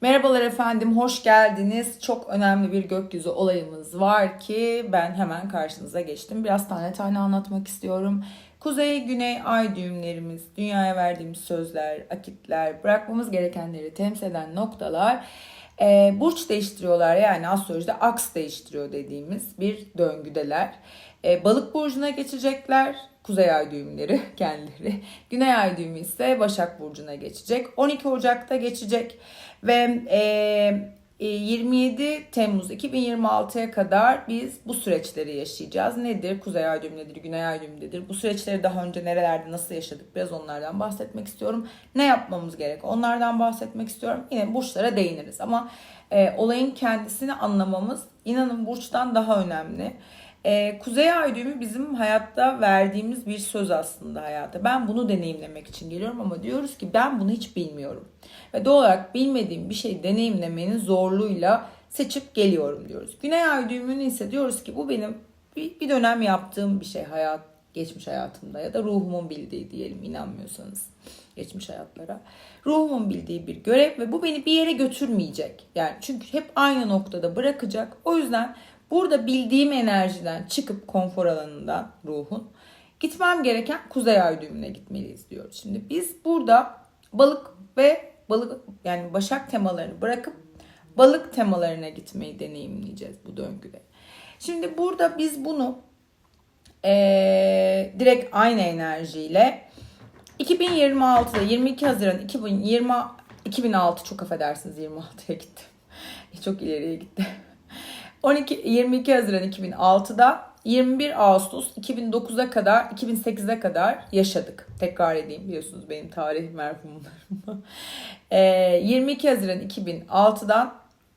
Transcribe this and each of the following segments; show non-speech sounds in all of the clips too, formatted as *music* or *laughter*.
Merhabalar efendim, hoş geldiniz. Çok önemli bir gökyüzü olayımız var ki ben hemen karşınıza geçtim. Biraz tane tane anlatmak istiyorum. Kuzey, güney ay düğümlerimiz, dünyaya verdiğimiz sözler, akitler, bırakmamız gerekenleri temsil eden noktalar e, burç değiştiriyorlar. Yani astrolojide aks değiştiriyor dediğimiz bir döngüdeler. E, balık burcuna geçecekler. Kuzey ay düğümleri *laughs* kendileri. Güney ay düğümü ise Başak Burcu'na geçecek. 12 Ocak'ta geçecek ve e, 27 Temmuz 2026'ya kadar biz bu süreçleri yaşayacağız. Nedir? Kuzey ay düğümü nedir? Güney ay düğümü nedir? Bu süreçleri daha önce nerelerde nasıl yaşadık? Biraz onlardan bahsetmek istiyorum. Ne yapmamız gerek? Onlardan bahsetmek istiyorum. Yine burçlara değiniriz ama e, olayın kendisini anlamamız inanın burçtan daha önemli. Ee, Kuzey Ay düğümü bizim hayatta verdiğimiz bir söz aslında hayata. Ben bunu deneyimlemek için geliyorum ama diyoruz ki ben bunu hiç bilmiyorum. Ve doğal olarak bilmediğim bir şey deneyimlemenin zorluğuyla seçip geliyorum diyoruz. Güney Ay düğümünü ise diyoruz ki bu benim bir, bir dönem yaptığım bir şey hayat geçmiş hayatımda ya da ruhumun bildiği diyelim inanmıyorsanız geçmiş hayatlara. Ruhumun bildiği bir görev ve bu beni bir yere götürmeyecek. Yani çünkü hep aynı noktada bırakacak. O yüzden Burada bildiğim enerjiden çıkıp konfor alanından ruhun gitmem gereken kuzey ay düğümüne gitmeliyiz diyoruz. Şimdi biz burada balık ve balık yani başak temalarını bırakıp balık temalarına gitmeyi deneyimleyeceğiz bu döngüde. Şimdi burada biz bunu ee, direkt aynı enerjiyle 2026'da 22 Haziran 2020 2006 çok affedersiniz 26'ya gitti. *laughs* Çok ileriye gitti. 12 22 Haziran 2006'da 21 Ağustos 2009'a kadar 2008'e kadar yaşadık. Tekrar edeyim biliyorsunuz benim tarih merhumlarım. *laughs* e, 22 Haziran 2006'dan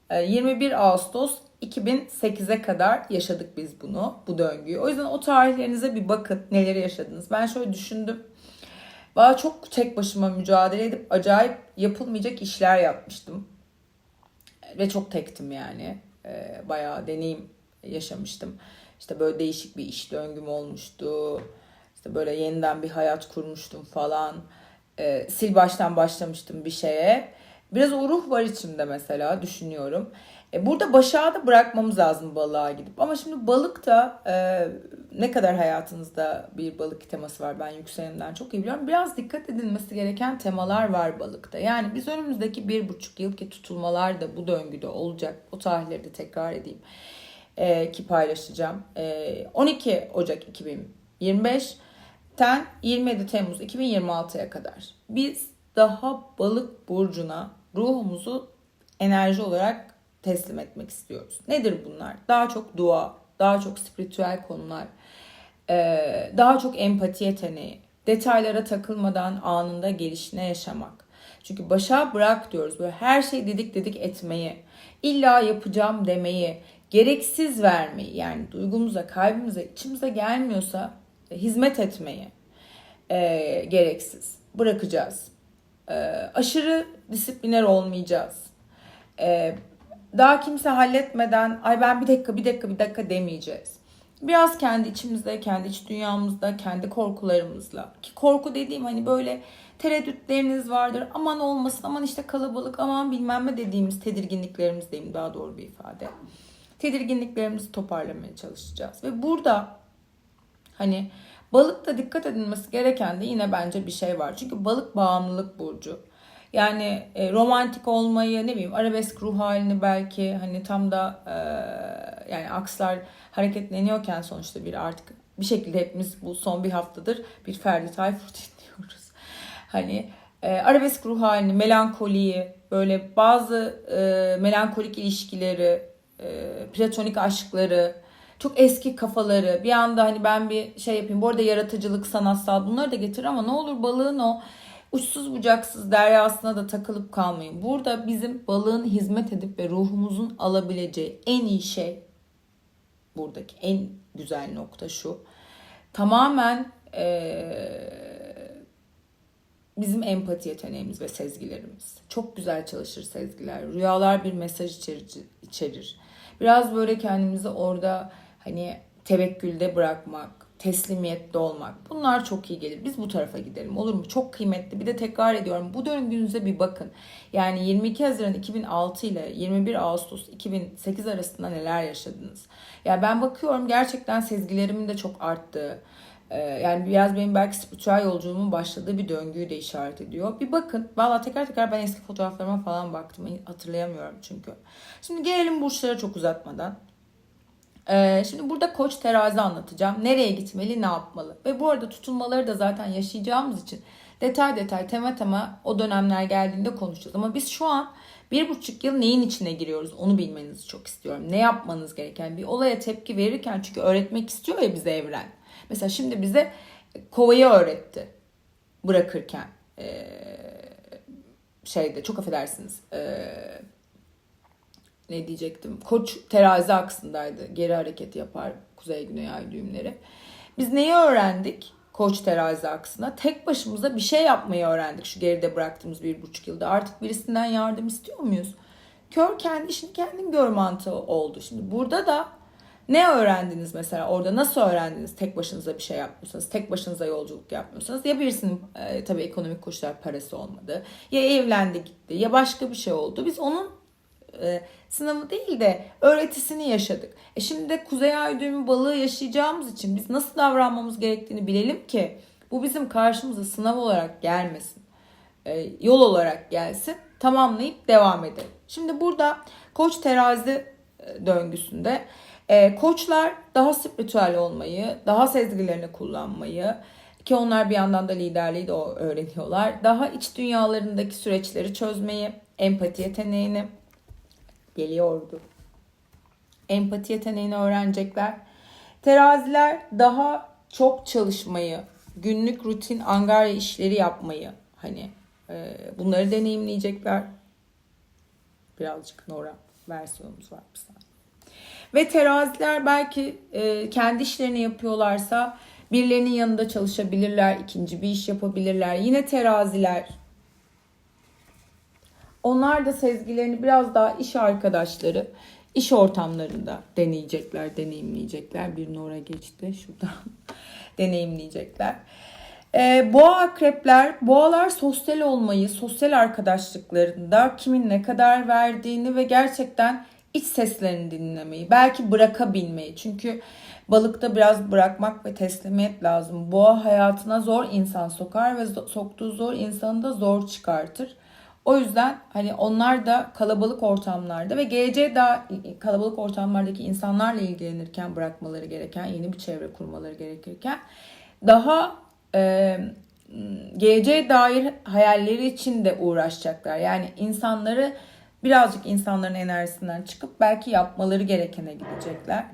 e, 21 Ağustos 2008'e kadar yaşadık biz bunu, bu döngüyü. O yüzden o tarihlerinize bir bakın neleri yaşadınız. Ben şöyle düşündüm. Valla çok tek başıma mücadele edip acayip yapılmayacak işler yapmıştım. Ve çok tektim yani e, bayağı deneyim yaşamıştım. İşte böyle değişik bir iş döngüm olmuştu. İşte böyle yeniden bir hayat kurmuştum falan. E, sil baştan başlamıştım bir şeye. Biraz o ruh var içimde mesela düşünüyorum. E, burada başağı da bırakmamız lazım balığa gidip. Ama şimdi balık da e, ne kadar hayatınızda bir balık teması var ben yükselenimden çok iyi biliyorum. Biraz dikkat edilmesi gereken temalar var balıkta. Yani biz önümüzdeki bir buçuk yıl ki tutulmalar da bu döngüde olacak. O tarihleri de tekrar edeyim e, ki paylaşacağım. E, 12 Ocak 2025'ten 27 Temmuz 2026'ya kadar biz daha balık burcuna ruhumuzu enerji olarak teslim etmek istiyoruz. Nedir bunlar? Daha çok dua, daha çok spiritüel konular, daha çok empati yeteneği, detaylara takılmadan anında gelişine yaşamak. Çünkü başa bırak diyoruz böyle her şey dedik dedik etmeyi, illa yapacağım demeyi, gereksiz vermeyi yani duygumuza, kalbimize, içimize gelmiyorsa hizmet etmeyi e, gereksiz bırakacağız. E, aşırı disipliner olmayacağız. E, daha kimse halletmeden ay ben bir dakika bir dakika bir dakika demeyeceğiz. Biraz kendi içimizde, kendi iç dünyamızda, kendi korkularımızla. Ki korku dediğim hani böyle tereddütleriniz vardır. Aman olmasın, aman işte kalabalık, aman bilmem ne dediğimiz tedirginliklerimiz diyeyim daha doğru bir ifade. Tedirginliklerimizi toparlamaya çalışacağız. Ve burada hani balıkta dikkat edilmesi gereken de yine bence bir şey var. Çünkü balık bağımlılık burcu. Yani e, romantik olmayı ne bileyim arabesk ruh halini belki hani tam da e, yani akslar hareketleniyorken sonuçta bir artık bir şekilde hepimiz bu son bir haftadır bir Ferdi Tayfur *laughs* dinliyoruz. Hani e, arabesk ruh halini, melankoliyi, böyle bazı e, melankolik ilişkileri, e, platonik aşkları, çok eski kafaları bir anda hani ben bir şey yapayım. Bu arada yaratıcılık, sanatsal bunları da getir ama ne olur balığın o uçsuz bucaksız deryasına da takılıp kalmayın. Burada bizim balığın hizmet edip ve ruhumuzun alabileceği en iyi şey buradaki en güzel nokta şu. Tamamen ee, bizim empati yeteneğimiz ve sezgilerimiz. Çok güzel çalışır sezgiler. Rüyalar bir mesaj içerir. Biraz böyle kendimizi orada hani tevekkülde bırakmak, teslimiyetli olmak. Bunlar çok iyi gelir. Biz bu tarafa gidelim olur mu? Çok kıymetli. Bir de tekrar ediyorum. Bu döngünüze bir bakın. Yani 22 Haziran 2006 ile 21 Ağustos 2008 arasında neler yaşadınız? Ya ben bakıyorum gerçekten sezgilerimin de çok arttığı, e, yani biraz benim belki spiritüel yolculuğumun başladığı bir döngüyü de işaret ediyor. Bir bakın. Valla tekrar tekrar ben eski fotoğraflarıma falan baktım. Hatırlayamıyorum çünkü. Şimdi gelelim burçlara çok uzatmadan. Ee, şimdi burada koç terazi anlatacağım. Nereye gitmeli, ne yapmalı? Ve bu arada tutulmaları da zaten yaşayacağımız için detay detay tema tema o dönemler geldiğinde konuşacağız. Ama biz şu an bir buçuk yıl neyin içine giriyoruz onu bilmenizi çok istiyorum. Ne yapmanız gereken bir olaya tepki verirken çünkü öğretmek istiyor ya bize evren. Mesela şimdi bize kovayı öğretti bırakırken. Ee, şeyde çok affedersiniz. Ee, ne diyecektim? Koç terazi aksındaydı. Geri hareket yapar kuzey güney ay düğümleri. Biz neyi öğrendik? Koç terazi aksına. Tek başımıza bir şey yapmayı öğrendik şu geride bıraktığımız bir buçuk yılda. Artık birisinden yardım istiyor muyuz? Kör kendi işini kendin gör mantığı oldu. Şimdi burada da ne öğrendiniz mesela orada nasıl öğrendiniz tek başınıza bir şey yapmıyorsanız tek başınıza yolculuk yapmıyorsanız ya birisinin e, tabii ekonomik koşullar parası olmadı ya evlendi gitti ya başka bir şey oldu biz onun e, sınavı değil de öğretisini yaşadık. E şimdi de kuzey ay düğümü balığı yaşayacağımız için biz nasıl davranmamız gerektiğini bilelim ki bu bizim karşımıza sınav olarak gelmesin. E, yol olarak gelsin. Tamamlayıp devam edelim. Şimdi burada koç terazi e, döngüsünde e, koçlar daha spiritüel olmayı, daha sezgilerini kullanmayı ki onlar bir yandan da liderliği de öğreniyorlar. Daha iç dünyalarındaki süreçleri çözmeyi, empati yeteneğini geliyordu. Empati yeteneğini öğrenecekler. Teraziler daha çok çalışmayı, günlük rutin angarya işleri yapmayı hani e, bunları deneyimleyecekler. Birazcık Nora versiyonumuz var bir saniye. Ve teraziler belki e, kendi işlerini yapıyorlarsa birilerinin yanında çalışabilirler, ikinci bir iş yapabilirler. Yine teraziler onlar da sezgilerini biraz daha iş arkadaşları, iş ortamlarında deneyecekler, deneyimleyecekler. Bir Nora geçti şuradan. *laughs* deneyimleyecekler. Ee, boğa akrepler, boğalar sosyal olmayı, sosyal arkadaşlıklarında kimin ne kadar verdiğini ve gerçekten iç seslerini dinlemeyi, belki bırakabilmeyi. Çünkü balıkta biraz bırakmak ve teslimiyet lazım. Boğa hayatına zor insan sokar ve soktuğu zor insanı da zor çıkartır. O yüzden hani onlar da kalabalık ortamlarda ve geleceğe daha kalabalık ortamlardaki insanlarla ilgilenirken bırakmaları gereken yeni bir çevre kurmaları gerekirken daha e, geleceğe dair hayalleri için de uğraşacaklar. Yani insanları birazcık insanların enerjisinden çıkıp belki yapmaları gerekene gidecekler.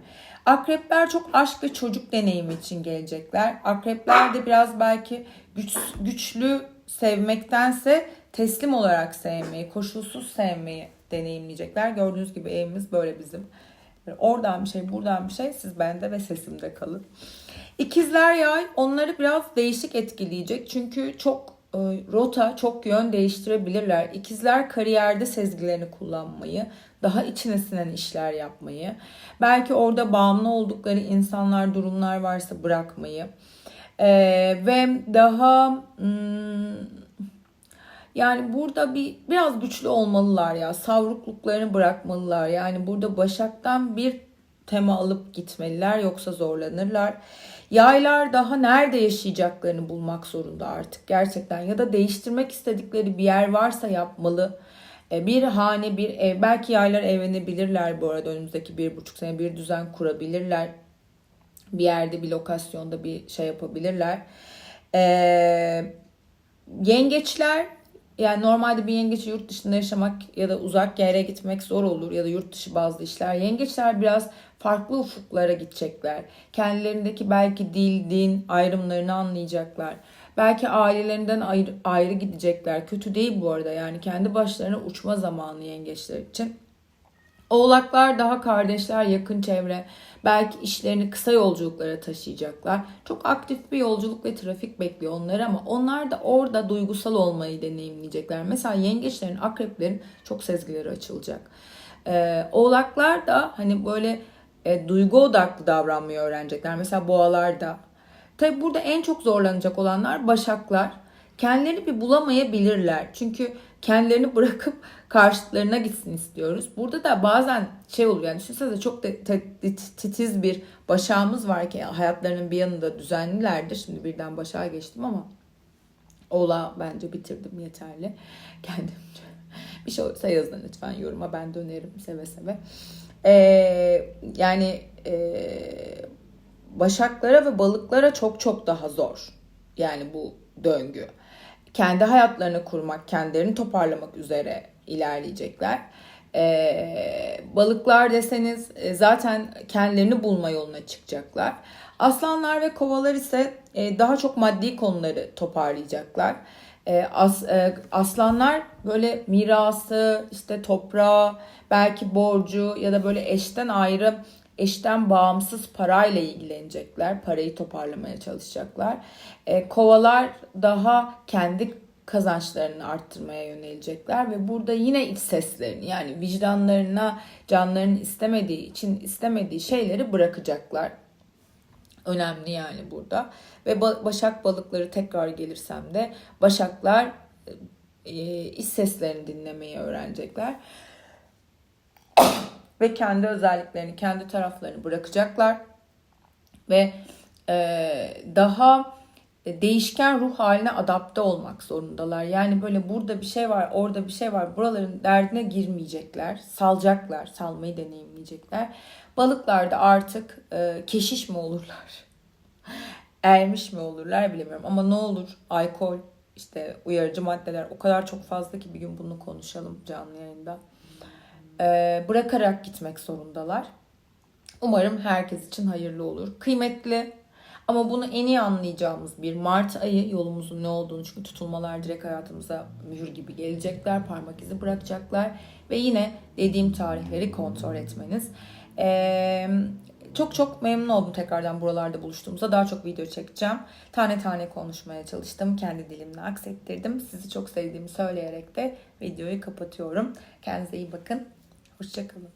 Akrepler çok aşk ve çocuk deneyimi için gelecekler. Akrepler de biraz belki güç, güçlü sevmektense teslim olarak sevmeyi, koşulsuz sevmeyi deneyimleyecekler. Gördüğünüz gibi evimiz böyle bizim. oradan bir şey, buradan bir şey siz bende ve sesimde kalın. İkizler yay onları biraz değişik etkileyecek. Çünkü çok e, rota, çok yön değiştirebilirler. İkizler kariyerde sezgilerini kullanmayı, daha içine sinen işler yapmayı, belki orada bağımlı oldukları insanlar, durumlar varsa bırakmayı ee, ve daha hmm, yani burada bir biraz güçlü olmalılar ya. Savrukluklarını bırakmalılar. Yani burada Başak'tan bir tema alıp gitmeliler yoksa zorlanırlar. Yaylar daha nerede yaşayacaklarını bulmak zorunda artık gerçekten ya da değiştirmek istedikleri bir yer varsa yapmalı. E, bir hane, bir ev. Belki yaylar evlenebilirler bu arada önümüzdeki bir buçuk sene bir düzen kurabilirler. Bir yerde bir lokasyonda bir şey yapabilirler. Ee, yengeçler yani normalde bir yengeç yurt dışında yaşamak ya da uzak yere gitmek zor olur ya da yurt dışı bazı işler. Yengeçler biraz farklı ufuklara gidecekler. Kendilerindeki belki dil, din ayrımlarını anlayacaklar. Belki ailelerinden ayrı, ayrı gidecekler. Kötü değil bu arada yani kendi başlarına uçma zamanı yengeçler için. Oğlaklar daha kardeşler, yakın çevre. Belki işlerini kısa yolculuklara taşıyacaklar. Çok aktif bir yolculuk ve trafik bekliyor onları ama onlar da orada duygusal olmayı deneyimleyecekler. Mesela yengeçlerin, akreplerin çok sezgileri açılacak. Ee, oğlaklar da hani böyle e, duygu odaklı davranmayı öğrenecekler. Mesela boğalar da Tabi burada en çok zorlanacak olanlar başaklar. Kendilerini bir bulamayabilirler. Çünkü kendilerini bırakıp karşıtlarına gitsin istiyoruz. Burada da bazen şey oluyor yani düşünsenize çok titiz bir başağımız var ki hayatlarının bir yanında düzenlilerdir. Şimdi birden başağa geçtim ama ola bence bitirdim yeterli. *laughs* Kendimce. Bir şey olursa yazın lütfen yoruma ben dönerim seve seve. Ee, yani e, başaklara ve balıklara çok çok daha zor. Yani bu döngü. Kendi hayatlarını kurmak, kendilerini toparlamak üzere ilerleyecekler. Ee, balıklar deseniz e, zaten kendilerini bulma yoluna çıkacaklar. Aslanlar ve kovalar ise e, daha çok maddi konuları toparlayacaklar. E, as, e, aslanlar böyle mirası, işte toprağı, belki borcu ya da böyle eşten ayrı, eşten bağımsız parayla ilgilenecekler. Parayı toparlamaya çalışacaklar. E, kovalar daha kendi kazançlarını arttırmaya yönelecekler ve burada yine iç seslerini yani vicdanlarına canlarının istemediği için istemediği şeyleri bırakacaklar. Önemli yani burada. Ve ba- başak balıkları tekrar gelirsem de başaklar e, iç seslerini dinlemeyi öğrenecekler. Ve kendi özelliklerini, kendi taraflarını bırakacaklar. Ve e, daha değişken ruh haline adapte olmak zorundalar. Yani böyle burada bir şey var, orada bir şey var. Buraların derdine girmeyecekler. Salacaklar, salmayı deneyimleyecekler. Balıklar da artık e, keşiş mi olurlar? *laughs* Ermiş mi olurlar bilemiyorum. Ama ne olur alkol, işte uyarıcı maddeler o kadar çok fazla ki bir gün bunu konuşalım canlı yayında. E, bırakarak gitmek zorundalar. Umarım herkes için hayırlı olur. Kıymetli ama bunu en iyi anlayacağımız bir Mart ayı yolumuzun ne olduğunu çünkü tutulmalar direkt hayatımıza mühür gibi gelecekler, parmak izi bırakacaklar ve yine dediğim tarihleri kontrol etmeniz. Ee, çok çok memnun oldum tekrardan buralarda buluştuğumuzda. Daha çok video çekeceğim. Tane tane konuşmaya çalıştım. Kendi dilimle aksettirdim. Sizi çok sevdiğimi söyleyerek de videoyu kapatıyorum. Kendinize iyi bakın. Hoşçakalın.